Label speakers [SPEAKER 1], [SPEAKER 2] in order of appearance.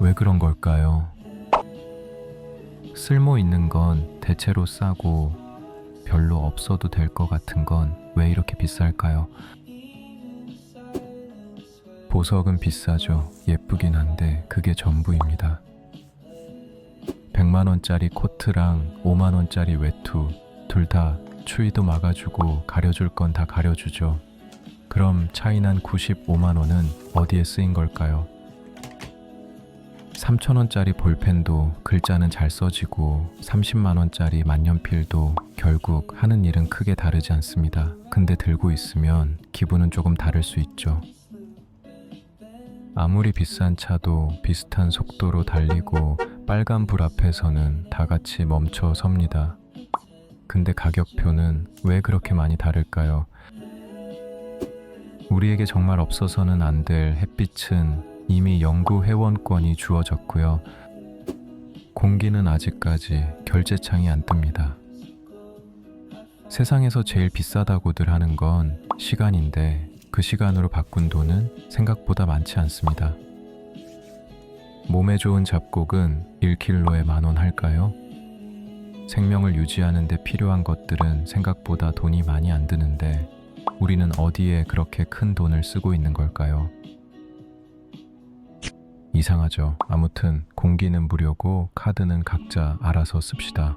[SPEAKER 1] 왜 그런 걸까요? 쓸모 있는 건 대체로 싸고 별로 없어도 될 것 같은 건 왜 이렇게 비쌀까요? 보석은 비싸죠. 예쁘긴 한데 그게 전부입니다. 100만원짜리 코트랑 5만원짜리 외투 둘 다 추위도 막아주고 가려줄 건 다 가려주죠. 그럼 차이 난 95만원은 어디에 쓰인 걸까요? 3천원짜리 볼펜도 글자는 잘 써지고 30만원짜리 만년필도 결국 하는 일은 크게 다르지 않습니다. 근데 들고 있으면 기분은 조금 다를 수 있죠. 아무리 비싼 차도 비슷한 속도로 달리고 빨간 불 앞에서는 다 같이 멈춰 섭니다. 근데 가격표는 왜 그렇게 많이 다를까요? 우리에게 정말 없어서는 안 될 햇빛은 이미 연구 회원권이 주어졌고요. 공기는 아직까지 결제창이 안 뜹니다. 세상에서 제일 비싸다고들 하는 건 시간인데 그 시간으로 바꾼 돈은 생각보다 많지 않습니다. 몸에 좋은 잡곡은 1킬로에 만 원 할까요? 생명을 유지하는 데 필요한 것들은 생각보다 돈이 많이 안 드는데 우리는 어디에 그렇게 큰 돈을 쓰고 있는 걸까요? 이상하죠. 아무튼 공기는 무료고 카드는 각자 알아서 씁시다.